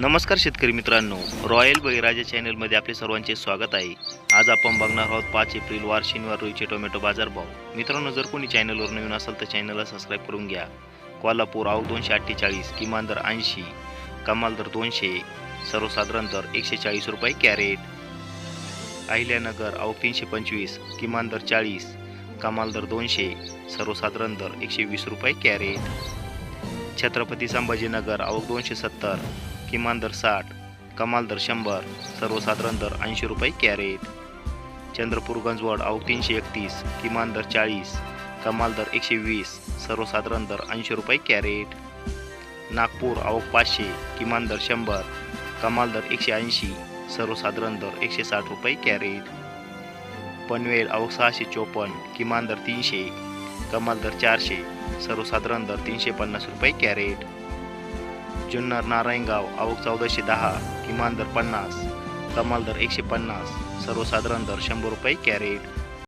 नमस्कार शेतकरी मित्रांनो. रॉयल बळीराजा चॅनलमध्ये आपले सर्वांचे स्वागत आहे. आज आपण बघणार आहोत पाच एप्रिल वार शनिवार रोजीचे टोमॅटो बाजारभाव. मित्रांनो जर कोणी चॅनलवर नवीन असेल तर चॅनलला सबस्क्राईब करून घ्या. कोल्हापूर आव दोनशे अठ्ठेचाळीस किमान दर ऐंशी कमाल दर दोनशे सर्वसाधारण दर एकशे चाळीस रुपये कॅरेट. अहिल्यानगर आव तीनशे पंचवीस किमान दर चाळीस कमाल दर दोनशे सर्वसाधारण दर एकशे वीस रुपये कॅरेट. छत्रपती संभाजीनगर आवक दोनशे सत्तर किमान दर साठ कमाल दर शंभर सर्वसाधारण दर ऐंशी रुपये कॅरेट. चंद्रपूर गंजवड आवक तीनशे एकतीस किमान दर चाळीस कमाल दर एकशे वीस सर्वसाधारण दर ऐंशी रुपये कॅरेट. नागपूर आवक पाचशे किमान दर शंभर कमाल दर एकशे ऐंशी सर्वसाधारण दर एकशे साठ रुपये कॅरेट. पनवेल आवक सहाशे चोपन्न किमान दर तीनशे कमाल दर चारशे सर्वसाधारण दर तीनशे पन्नास रुपये कॅरेट. जुन्नर नारायणगाव आवक चौदाशे दहा किमान दर पन्नास कमाल दर एकशे पन्नास सर्वसाधारण दर शंभर रुपये कॅरेट.